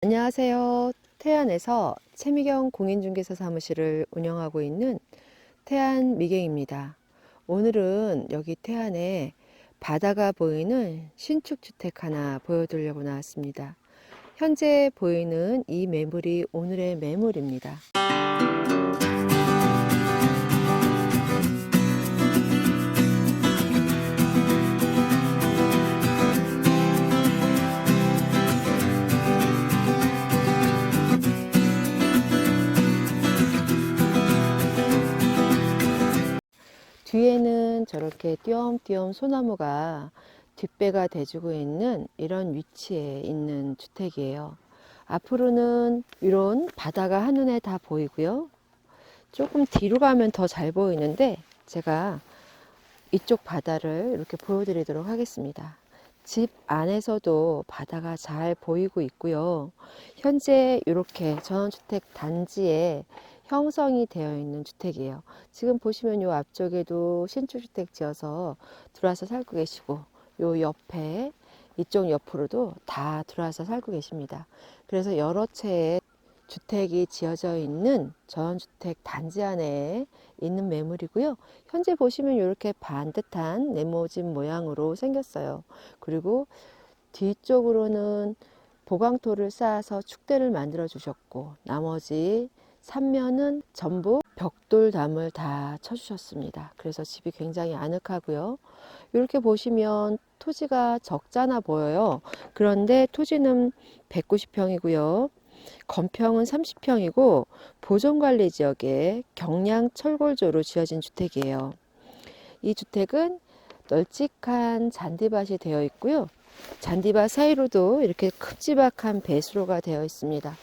안녕하세요. 태안에서 최미경 공인중개사 사무실을 운영하고 있는 태안 미경입니다. 오늘은 여기 태안에 바다가 보이는 신축 주택 하나 보여드리려고 나왔습니다. 현재 보이는 이 매물이 오늘의 매물입니다. 뒤에는 저렇게 띄엄띄엄 소나무가 뒷배가 돼주고 있는 이런 위치에 있는 주택이에요. 앞으로는 이런 바다가 한눈에 다 보이고요. 조금 뒤로 가면 더 잘 보이는데 제가 이쪽 바다를 이렇게 보여드리도록 하겠습니다. 집 안에서도 바다가 잘 보이고 있고요. 현재 이렇게 전원주택 단지에 형성이 되어 있는 주택이에요. 지금 보시면 요 앞쪽에도 신축주택 지어서 들어와서 살고 계시고 요 옆에 이쪽 옆으로도 다 들어와서 살고 계십니다. 그래서 여러 채의 주택이 지어져 있는 전원주택 단지 안에 있는 매물이고요. 현재 보시면 이렇게 반듯한 네모집 모양으로 생겼어요. 그리고 뒤쪽으로는 보강토를 쌓아서 축대를 만들어 주셨고 나머지 삼면은 전부 벽돌담을 다 쳐주셨습니다. 그래서 집이 굉장히 아늑하고요. 이렇게 보시면 토지가 적잖아 보여요. 그런데 토지는 190평이고요. 건평은 30평이고 보존관리 지역에 경량 철골조로 지어진 주택이에요. 이 주택은 널찍한 잔디밭이 되어 있고요. 잔디밭 사이로도 이렇게 큼지막한 배수로가 되어 있습니다.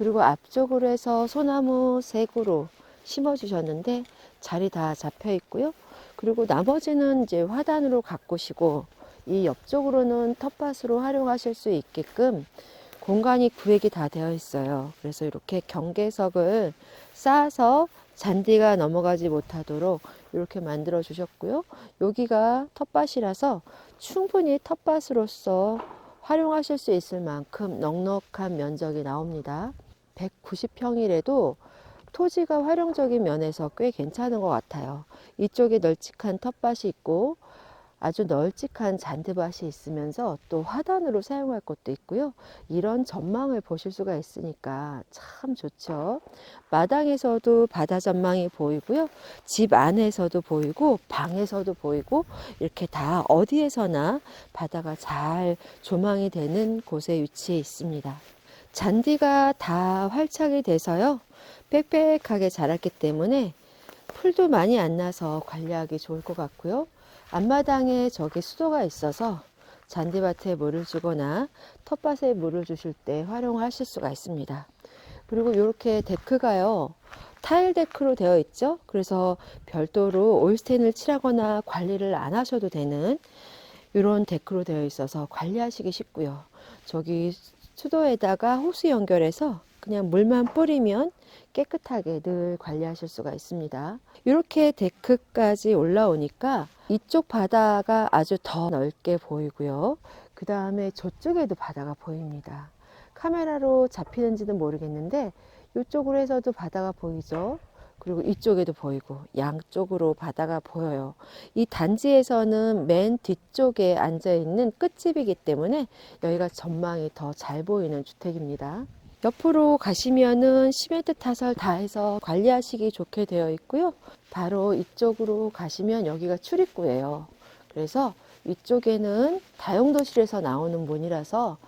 그리고 앞쪽으로 해서 소나무 색으로 심어 주셨는데 자리 다 잡혀 있고요. 그리고 나머지는 이제 화단으로 가꾸시고 이 옆쪽으로는 텃밭으로 활용하실 수 있게끔 공간이 구획이 다 되어 있어요. 그래서 이렇게 경계석을 쌓아서 잔디가 넘어가지 못하도록 이렇게 만들어 주셨고요. 여기가 텃밭이라서 충분히 텃밭으로서 활용하실 수 있을 만큼 넉넉한 면적이 나옵니다. 190평이라도 토지가 활용적인 면에서 꽤 괜찮은 것 같아요. 이쪽에 널찍한 텃밭이 있고 아주 널찍한 잔디밭이 있으면서 또 화단으로 사용할 것도 있고요. 이런 전망을 보실 수가 있으니까 참 좋죠. 마당에서도 바다 전망이 보이고요. 집 안에서도 보이고 방에서도 보이고 이렇게 다 어디에서나 바다가 잘 조망이 되는 곳에 위치해 있습니다. 잔디가 다 활착이 돼서요. 빽빽하게 자랐기 때문에 풀도 많이 안 나서 관리하기 좋을 것 같고요. 앞마당에 저기 수도가 있어서 잔디밭에 물을 주거나 텃밭에 물을 주실 때 활용하실 수가 있습니다. 그리고 이렇게 데크가요. 타일 데크로 되어 있죠. 그래서 별도로 올스텐을 칠하거나 관리를 안 하셔도 되는 이런 데크로 되어 있어서 관리하시기 쉽고요. 저기 수도에다가 호수 연결해서 그냥 물만 뿌리면 깨끗하게 늘 관리하실 수가 있습니다. 이렇게 데크까지 올라오니까 이쪽 바다가 아주 더 넓게 보이고요. 그 다음에 저쪽에도 바다가 보입니다. 카메라로 잡히는지는 모르겠는데 이쪽으로 해서도 바다가 보이죠. 그리고 이쪽에도 보이고 양쪽으로 바다가 보여요. 이 단지에서는 맨 뒤쪽에 앉아 있는 끝집이기 때문에 여기가 전망이 더 잘 보이는 주택입니다. 옆으로 가시면은 시멘트 타설 다 해서 관리하시기 좋게 되어 있고요. 바로 이쪽으로 가시면 여기가 출입구예요. 그래서 위쪽에는 다용도실에서 나오는 문이라서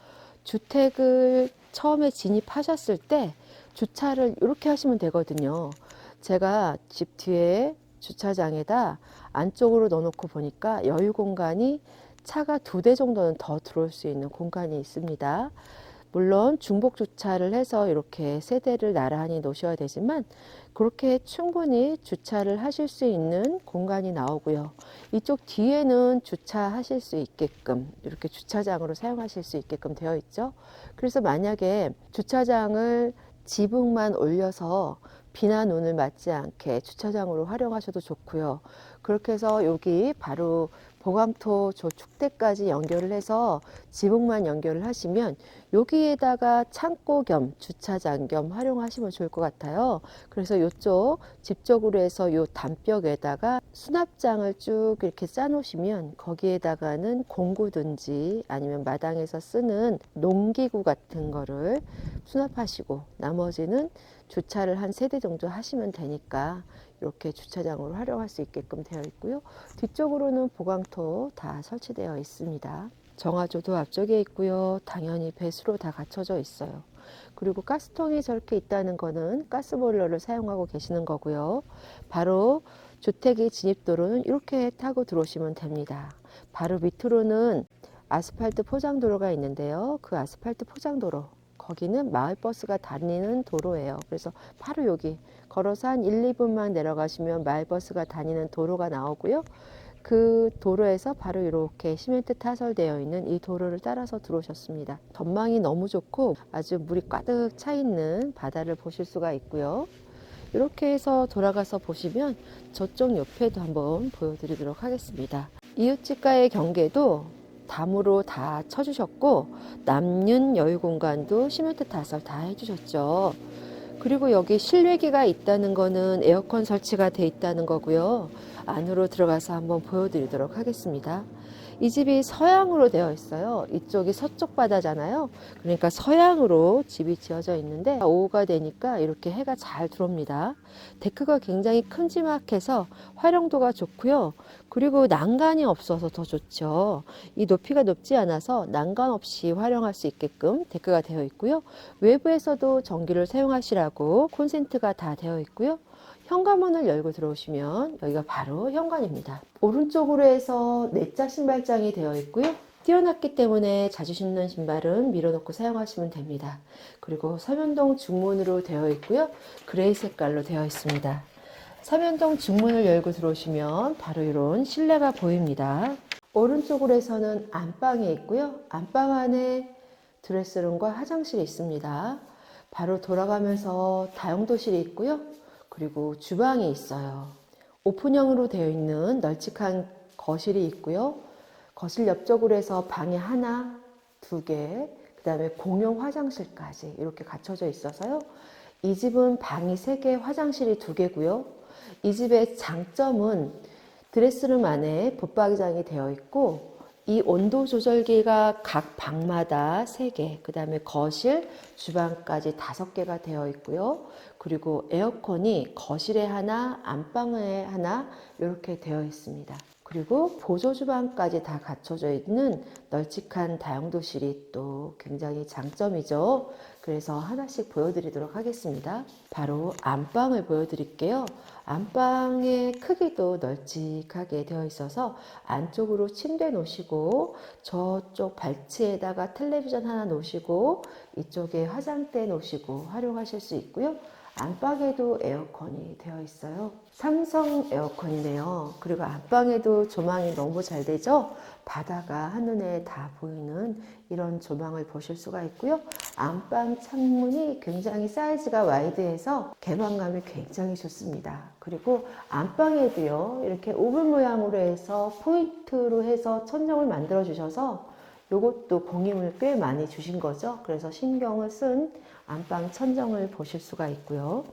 주택을 처음에 진입하셨을 때 주차를 이렇게 하시면 되거든요. 제가 집 뒤에 주차장에다 안쪽으로 넣어놓고 보니까 여유 공간이 차가 두 대 정도는 더 들어올 수 있는 공간이 있습니다. 물론 중복 주차를 해서 이렇게 세 대를 나란히 놓으셔야 되지만 그렇게 충분히 주차를 하실 수 있는 공간이 나오고요. 이쪽 뒤에는 주차하실 수 있게끔 이렇게 주차장으로 사용하실 수 있게끔 되어 있죠. 그래서 만약에 주차장을 지붕만 올려서 비나 눈을 맞지 않게 주차장으로 활용하셔도 좋고요. 그렇게 해서 여기 바로 보강토 저 축대까지 연결을 해서 지붕만 연결을 하시면 여기에다가 창고 겸 주차장 겸 활용하시면 좋을 것 같아요. 그래서 이쪽 집 쪽으로 해서 요 단벽에다가 수납장을 쭉 이렇게 싸 놓으시면 거기에다가는 공구든지 아니면 마당에서 쓰는 농기구 같은 거를 수납하시고 나머지는 주차를 한 세 대 정도 하시면 되니까 이렇게 주차장으로 활용할 수 있게끔 되어 있고요. 뒤쪽으로는 보강토 다 설치되어 있습니다. 정화조도 앞쪽에 있고요. 당연히 배수로 다 갖춰져 있어요. 그리고 가스통이 저렇게 있다는 거는 가스보일러를 사용하고 계시는 거고요. 바로 주택의 진입도로는 이렇게 타고 들어오시면 됩니다. 바로 밑으로는 아스팔트 포장도로가 있는데요. 그 아스팔트 포장도로 거기는 마을버스가 다니는 도로예요. 그래서 바로 여기 걸어서 한 1, 2분만 내려가시면 마을버스가 다니는 도로가 나오고요. 그 도로에서 바로 이렇게 시멘트 타설되어 있는 이 도로를 따라서 들어오셨습니다. 전망이 너무 좋고 아주 물이 가득 차 있는 바다를 보실 수가 있고요. 이렇게 해서 돌아가서 보시면 저쪽 옆에도 한번 보여드리도록 하겠습니다. 이웃집과의 경계도 담으로 다 쳐주셨고 남윤 여유 공간도 시멘트 타설 다 해주셨죠. 그리고 여기 실외기가 있다는 거는 에어컨 설치가 돼 있다는 거고요. 안으로 들어가서 한번 보여드리도록 하겠습니다. 이 집이 서양으로 되어 있어요. 이쪽이 서쪽 바다잖아요. 그러니까 서양으로 집이 지어져 있는데 오후가 되니까 이렇게 해가 잘 들어옵니다. 데크가 굉장히 큼지막해서 활용도가 좋고요. 그리고 난간이 없어서 더 좋죠. 이 높이가 높지 않아서 난간 없이 활용할 수 있게끔 데크가 되어 있고요. 외부에서도 전기를 사용하시라고 콘센트가 다 되어 있고요. 현관문을 열고 들어오시면 여기가 바로 현관입니다. 오른쪽으로 해서 내자 신발장이 되어 있고요. 띄어놨기 때문에 자주 신는 신발은 밀어넣고 사용하시면 됩니다. 그리고 서면동 중문으로 되어 있고요. 그레이 색깔로 되어 있습니다. 서면동 중문을 열고 들어오시면 바로 이런 실내가 보입니다. 오른쪽으로 해서는 안방이 있고요. 안방 안에 드레스룸과 화장실이 있습니다. 바로 돌아가면서 다용도실이 있고요. 그리고 주방이 있어요. 오픈형으로 되어 있는 널찍한 거실이 있고요. 거실 옆쪽으로 해서 방이 하나, 두 개, 그 다음에 공용 화장실까지 이렇게 갖춰져 있어서요. 이 집은 방이 세 개, 화장실이 두 개고요. 이 집의 장점은 드레스룸 안에 붙박이장이 되어 있고 이 온도 조절기가 각 방마다 3개, 그 다음에 거실, 주방까지 5개가 되어 있고요. 그리고 에어컨이 거실에 하나, 안방에 하나 이렇게 되어 있습니다. 그리고 보조 주방까지 다 갖춰져 있는 널찍한 다용도실이 또 굉장히 장점이죠. 그래서 하나씩 보여드리도록 하겠습니다. 바로 안방을 보여드릴게요. 안방의 크기도 널찍하게 되어 있어서 안쪽으로 침대 놓으시고 저쪽 발치에다가 텔레비전 하나 놓으시고 이쪽에 화장대 놓으시고 활용하실 수 있고요. 안방에도 에어컨이 되어 있어요. 삼성 에어컨이네요. 그리고 안방에도 조망이 너무 잘 되죠? 바다가 한눈에 다 보이는 이런 조망을 보실 수가 있고요. 안방 창문이 굉장히 사이즈가 와이드해서 개방감이 굉장히 좋습니다. 그리고 안방에도요, 이렇게 오븐 모양으로 해서 포인트로 해서 천정을 만들어 주셔서 이것도 공임을 꽤 많이 주신 거죠. 그래서 신경을 쓴 안방 천정을 보실 수가 있고요.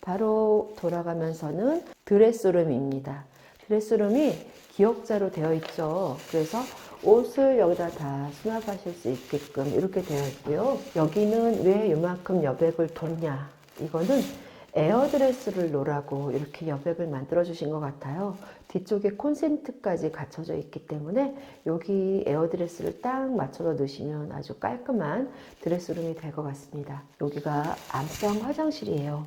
바로 돌아가면서는 드레스룸입니다. 드레스룸이 기역자로 되어 있죠. 그래서 옷을 여기다 다 수납하실 수 있게끔 이렇게 되어 있고요. 여기는 왜 이만큼 여백을 뒀냐? 이거는 에어드레스를 놓으라고 이렇게 여백을 만들어 주신 것 같아요. 뒤쪽에 콘센트까지 갖춰져 있기 때문에 여기 에어드레스를 딱 맞춰서 넣으시면 아주 깔끔한 드레스룸이 될 것 같습니다. 여기가 안방 화장실이에요.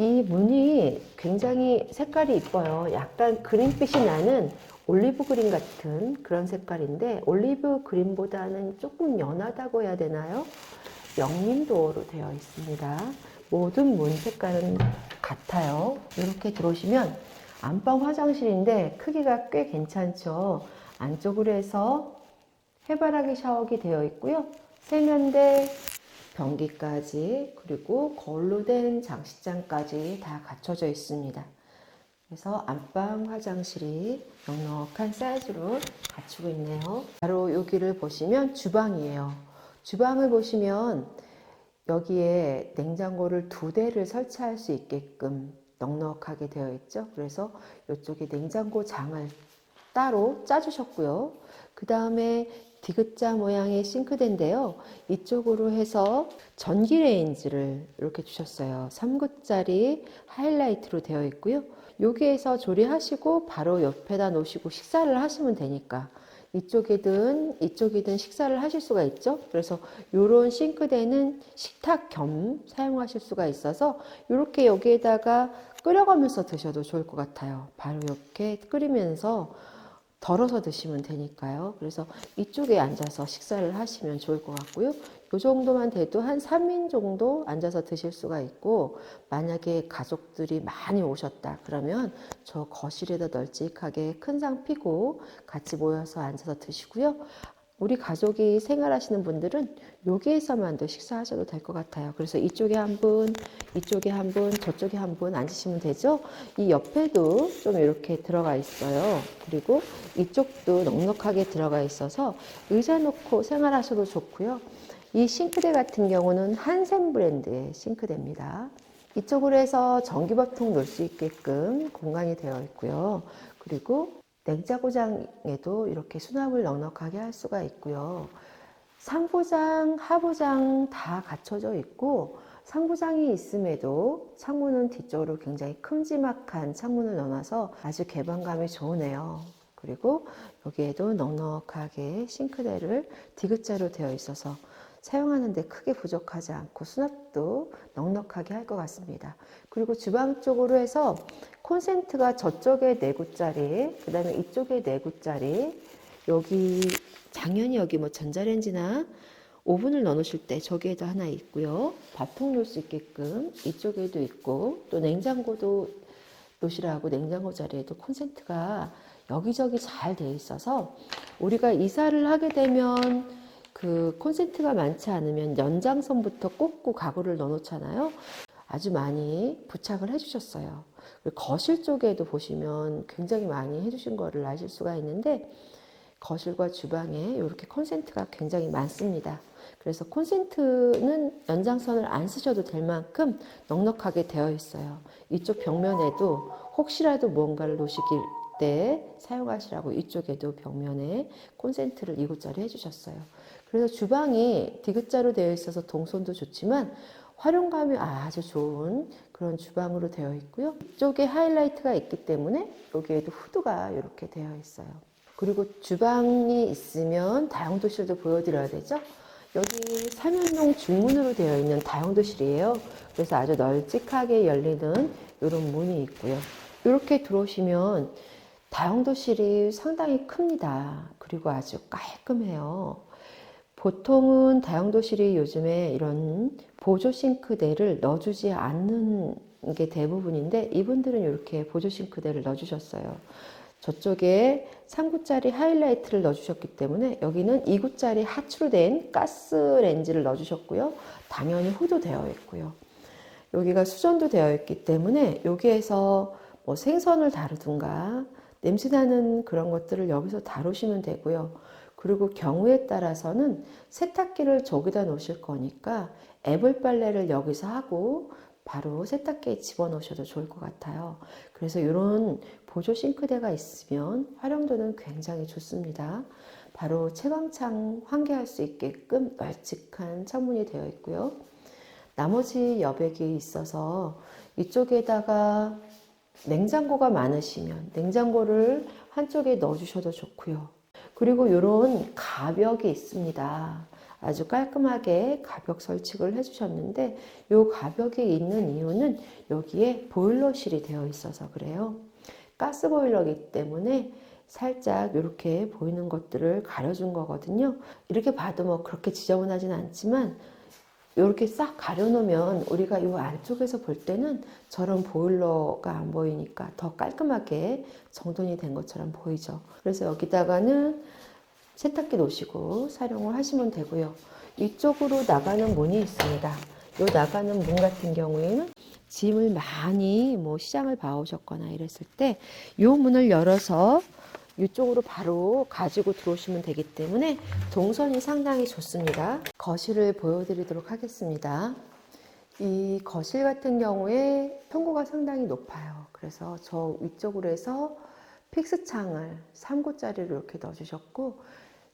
이 문이 굉장히 색깔이 이뻐요. 약간 그린빛이 나는 올리브 그린 같은 그런 색깔인데 올리브 그린보다는 조금 연하다고 해야 되나요? 영림도어로 되어 있습니다. 모든 문 색깔은 같아요. 이렇게 들어오시면 안방 화장실인데 크기가 꽤 괜찮죠. 안쪽으로 해서 해바라기 샤워기 되어 있고요. 세면대, 변기까지 그리고 걸로 된 장식장까지 다 갖춰져 있습니다. 그래서 안방 화장실이 넉넉한 사이즈로 갖추고 있네요. 바로 여기를 보시면 주방이에요. 주방을 보시면 여기에 냉장고를 두 대를 설치할 수 있게끔 넉넉하게 되어 있죠. 그래서 이쪽에 냉장고 장을 따로 짜주셨고요. 그 다음에 디귿자 모양의 싱크대인데요. 이쪽으로 해서 전기 레인지를 이렇게 주셨어요. 3구짜리 하이라이트로 되어 있고요. 여기에서 조리하시고 바로 옆에다 놓으시고 식사를 하시면 되니까 이쪽이든 이쪽이든 식사를 하실 수가 있죠. 그래서 이런 싱크대는 식탁 겸 사용하실 수가 있어서 이렇게 여기에다가 끓여가면서 드셔도 좋을 것 같아요. 바로 이렇게 끓이면서 덜어서 드시면 되니까요. 그래서 이쪽에 앉아서 식사를 하시면 좋을 것 같고요. 이 정도만 돼도 한 3인 정도 앉아서 드실 수가 있고, 만약에 가족들이 많이 오셨다. 그러면 저 거실에다 널찍하게 큰 상 피고 같이 모여서 앉아서 드시고요. 우리 가족이 생활하시는 분들은 여기에서만도 식사하셔도 될 것 같아요. 그래서 이쪽에 한 분, 이쪽에 한 분, 저쪽에 한 분 앉으시면 되죠. 이 옆에도 좀 이렇게 들어가 있어요. 그리고 이쪽도 넉넉하게 들어가 있어서 의자 놓고 생활하셔도 좋고요. 이 싱크대 같은 경우는 한샘 브랜드의 싱크대입니다. 이쪽으로 해서 전기밥통 놓을 수 있게끔 공간이 되어 있고요. 그리고 냉장고장에도 이렇게 수납을 넉넉하게 할 수가 있고요. 상부장, 하부장 다 갖춰져 있고 상부장이 있음에도 창문은 뒤쪽으로 굉장히 큼지막한 창문을 넣어놔서 아주 개방감이 좋으네요. 그리고 여기에도 넉넉하게 싱크대를 디귿자로 되어 있어서 사용하는데 크게 부족하지 않고 수납도 넉넉하게 할 것 같습니다. 그리고 주방 쪽으로 해서 콘센트가 저쪽에 4구짜리, 그 다음에 이쪽에 4구짜리, 여기, 당연히 여기 뭐 전자레인지나 오븐을 넣어 놓으실 때 저기에도 하나 있고요. 밥통 놓을 수 있게끔 이쪽에도 있고, 또 냉장고도 놓으시라고 냉장고 자리에도 콘센트가 여기저기 잘 되어 있어서 우리가 이사를 하게 되면 그 콘센트가 많지 않으면 연장선부터 꽂고 가구를 넣어 놓잖아요. 아주 많이 부착을 해주셨어요. 그리고 거실 쪽에도 보시면 굉장히 많이 해주신 거를 아실 수가 있는데 거실과 주방에 이렇게 콘센트가 굉장히 많습니다. 그래서 콘센트는 연장선을 안 쓰셔도 될 만큼 넉넉하게 되어 있어요. 이쪽 벽면에도 혹시라도 무언가를 놓으시길 때 사용하시라고 이쪽에도 벽면에 콘센트를 2구짜리 해주셨어요. 그래서 주방이 디귿자로 되어 있어서 동선도 좋지만 활용감이 아주 좋은 그런 주방으로 되어 있고요. 이쪽에 하이라이트가 있기 때문에 여기에도 후드가 이렇게 되어 있어요. 그리고 주방이 있으면 다용도실도 보여드려야 되죠. 여기 삼연동 중문으로 되어 있는 다용도실이에요. 그래서 아주 널찍하게 열리는 이런 문이 있고요. 이렇게 들어오시면 다용도실이 상당히 큽니다. 그리고 아주 깔끔해요. 보통은 다용도실이 요즘에 이런 보조 싱크대를 넣어주지 않는 게 대부분인데 이분들은 이렇게 보조 싱크대를 넣어주셨어요. 저쪽에 3구짜리 하이라이트를 넣어주셨기 때문에 여기는 2구짜리 하추로 된 가스 렌즈를 넣어주셨고요. 당연히 후도 되어 있고요. 여기가 수전도 되어 있기 때문에 여기에서 뭐 생선을 다루든가 냄새나는 그런 것들을 여기서 다루시면 되고요. 그리고 경우에 따라서는 세탁기를 저기다 놓으실 거니까 애벌 빨래를 여기서 하고 바로 세탁기에 집어넣으셔도 좋을 것 같아요. 그래서 이런 보조 싱크대가 있으면 활용도는 굉장히 좋습니다. 바로 채광창 환기할 수 있게끔 널찍한 창문이 되어 있고요. 나머지 여백이 있어서 이쪽에다가 냉장고가 많으시면 냉장고를 한쪽에 넣어주셔도 좋고요. 그리고 이런 가벽이 있습니다. 아주 깔끔하게 가벽 설치를 해주셨는데 이 가벽이 있는 이유는 여기에 보일러실이 되어 있어서 그래요. 가스 보일러기 때문에 살짝 이렇게 보이는 것들을 가려준 거거든요. 이렇게 봐도 뭐 그렇게 지저분하진 않지만 이렇게 싹 가려놓으면 우리가 이 안쪽에서 볼 때는 저런 보일러가 안 보이니까 더 깔끔하게 정돈이 된 것처럼 보이죠. 그래서 여기다가는 세탁기 놓으시고 사용을 하시면 되고요. 이쪽으로 나가는 문이 있습니다. 요 나가는 문 같은 경우에는 짐을 많이 뭐 시장을 봐오셨거나 이랬을 때 요 문을 열어서 이쪽으로 바로 가지고 들어오시면 되기 때문에 동선이 상당히 좋습니다. 거실을 보여드리도록 하겠습니다. 이 거실 같은 경우에 평고가 상당히 높아요. 그래서 저 위쪽으로 해서 픽스 창을 3구짜리로 이렇게 넣어주셨고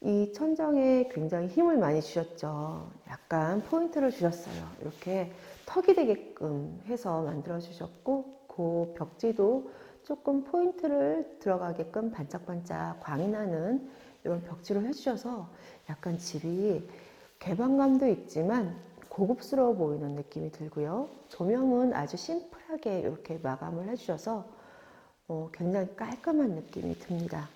이 천정에 굉장히 힘을 많이 주셨죠. 약간 포인트를 주셨어요. 이렇게 턱이 되게끔 해서 만들어 주셨고 그 벽지도 조금 포인트를 들어가게끔 반짝반짝 광이 나는 이런 벽지로 해주셔서 약간 집이 개방감도 있지만 고급스러워 보이는 느낌이 들고요. 조명은 아주 심플하게 이렇게 마감을 해주셔서 어, 굉장히 깔끔한 느낌이 듭니다.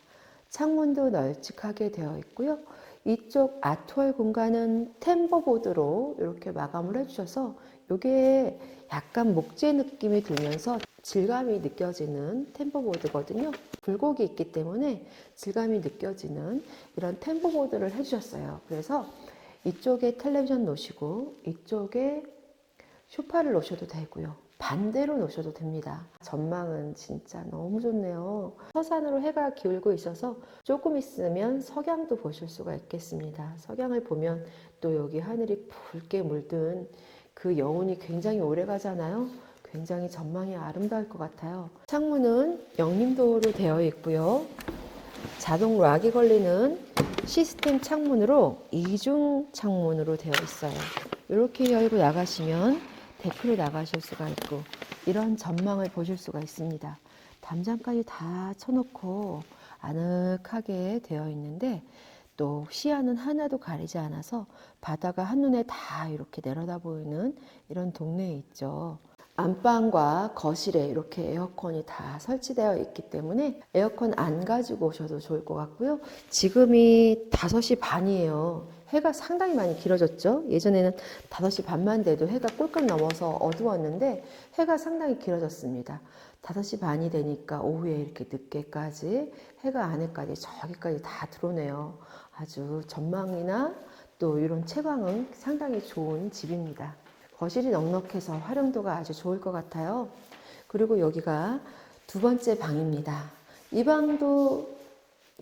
창문도 널찍하게 되어 있고요. 이쪽 아트월 공간은 템버보드로 이렇게 마감을 해주셔서 이게 약간 목재 느낌이 들면서 질감이 느껴지는 템버보드거든요. 굴곡이 있기 때문에 질감이 느껴지는 이런 템버보드를 해주셨어요. 그래서 이쪽에 텔레비전 놓으시고 이쪽에 소파를 놓으셔도 되고요. 반대로 놓으셔도 됩니다. 전망은 진짜 너무 좋네요. 서산으로 해가 기울고 있어서 조금 있으면 석양도 보실 수가 있겠습니다. 석양을 보면 또 여기 하늘이 붉게 물든 그 여운이 굉장히 오래 가잖아요. 굉장히 전망이 아름다울 것 같아요. 창문은 영림도로 되어 있고요. 자동 락이 걸리는 시스템 창문으로 이중 창문으로 되어 있어요. 이렇게 열고 나가시면 데크로 나가실 수가 있고 이런 전망을 보실 수가 있습니다. 담장까지 다 쳐놓고 아늑하게 되어 있는데 또 시야는 하나도 가리지 않아서 바다가 한눈에 다 이렇게 내려다 보이는 이런 동네에 있죠. 안방과 거실에 이렇게 에어컨이 다 설치되어 있기 때문에 에어컨 안 가지고 오셔도 좋을 것 같고요. 지금이 5시 반이에요. 해가 상당히 많이 길어졌죠. 예전에는 5시 반만 돼도 해가 꿀꺽 넘어서 어두웠는데 해가 상당히 길어졌습니다. 5시 반이 되니까 오후에 이렇게 늦게까지 해가 안에까지 저기까지 다 들어오네요. 아주 전망이나 또 이런 채광은 상당히 좋은 집입니다. 거실이 넉넉해서 활용도가 아주 좋을 것 같아요. 그리고 여기가 두 번째 방입니다. 이 방도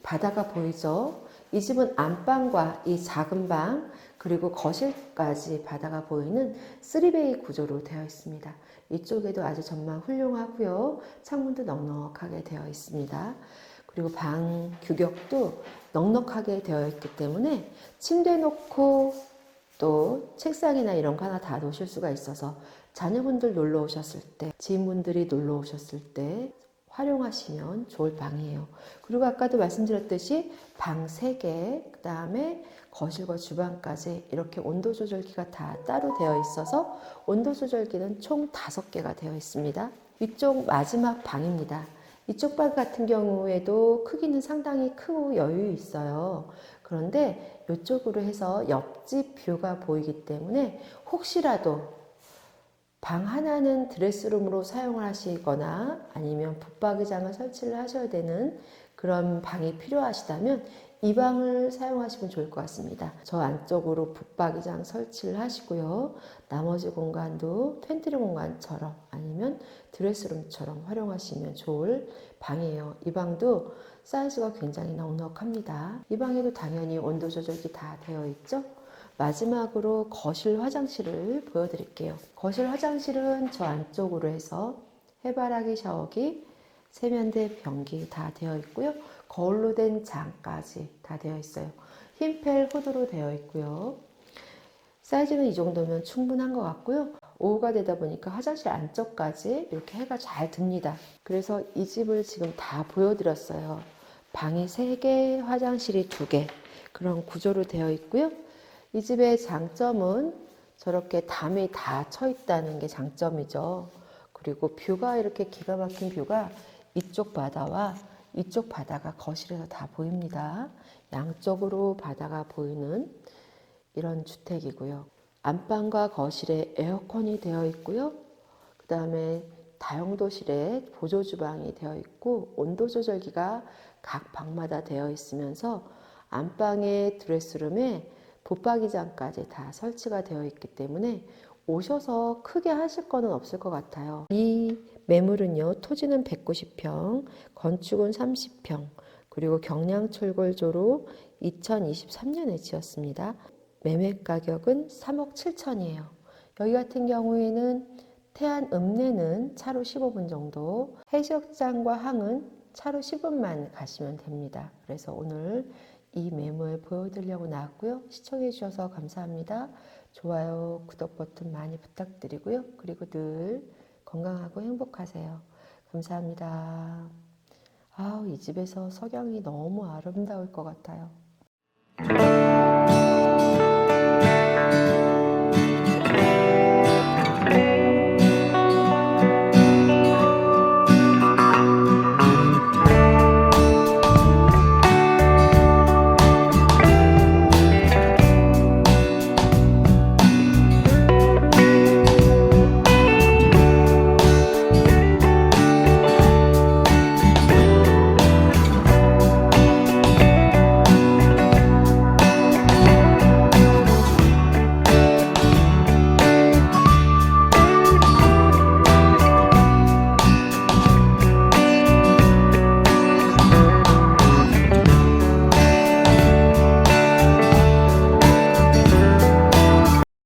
바다가 보이죠? 이 집은 안방과 이 작은 방 그리고 거실까지 바다가 보이는 3베이 구조로 되어 있습니다. 이쪽에도 아주 전망 훌륭하고요. 창문도 넉넉하게 되어 있습니다. 그리고 방 규격도 넉넉하게 되어 있기 때문에 침대 놓고 또 책상이나 이런 거 하나 다 놓으실 수가 있어서 자녀분들 놀러 오셨을 때, 지인분들이 놀러 오셨을 때 활용하시면 좋을 방이에요. 그리고 아까도 말씀드렸듯이 방 3개, 그 다음에 거실과 주방까지 이렇게 온도 조절기가 다 따로 되어 있어서 온도 조절기는 총 5개가 되어 있습니다. 이쪽 마지막 방입니다. 이쪽 방 같은 경우에도 크기는 상당히 크고 여유 있어요. 그런데 이쪽으로 해서 옆집 뷰가 보이기 때문에 혹시라도 방 하나는 드레스룸으로 사용을 하시거나 아니면 붙박이장을 설치를 하셔야 되는 그런 방이 필요하시다면 이 방을 사용하시면 좋을 것 같습니다. 저 안쪽으로 붙박이장 설치를 하시고요. 나머지 공간도 팬트리 공간처럼 아니면 드레스룸처럼 활용하시면 좋을 방이에요. 이 방도 사이즈가 굉장히 넉넉합니다. 이 방에도 당연히 온도 조절기 다 되어 있죠. 마지막으로 거실 화장실을 보여드릴게요. 거실 화장실은 저 안쪽으로 해서 해바라기 샤워기, 세면대 변기 다 되어 있고요. 거울로 된 장까지 다 되어 있어요. 흰펠 후드로 되어 있고요. 사이즈는 이 정도면 충분한 것 같고요. 오후가 되다 보니까 화장실 안쪽까지 이렇게 해가 잘 듭니다. 그래서 이 집을 지금 다 보여드렸어요. 방이 3개, 화장실이 2개 그런 구조로 되어 있고요. 이 집의 장점은 저렇게 담이 다 쳐 있다는 게 장점이죠. 그리고 뷰가 이렇게 기가 막힌 뷰가 이쪽 바다와 이쪽 바다가 거실에서 다 보입니다. 양쪽으로 바다가 보이는 이런 주택이고요. 안방과 거실에 에어컨이 되어 있고요. 그 다음에 다용도실에 보조 주방이 되어 있고 온도 조절기가 각 방마다 되어 있으면서 안방의 드레스룸에 붙박이장까지 다 설치가 되어 있기 때문에 오셔서 크게 하실 거는 없을 것 같아요. 이 매물은요, 토지는 190평, 건축은 30평, 그리고 경량철골조로 2023년에 지었습니다. 매매 가격은 3억 7천이에요. 여기 같은 경우에는 태안 읍내는 차로 15분 정도, 해수욕장과 항은 차로 10분만 가시면 됩니다. 그래서 오늘 이 매물 보여드리려고 나왔고요. 시청해 주셔서 감사합니다. 좋아요, 구독 버튼 많이 부탁드리고요. 그리고 늘 건강하고 행복하세요. 감사합니다. 아우, 이 집에서 석양이 너무 아름다울 것 같아요.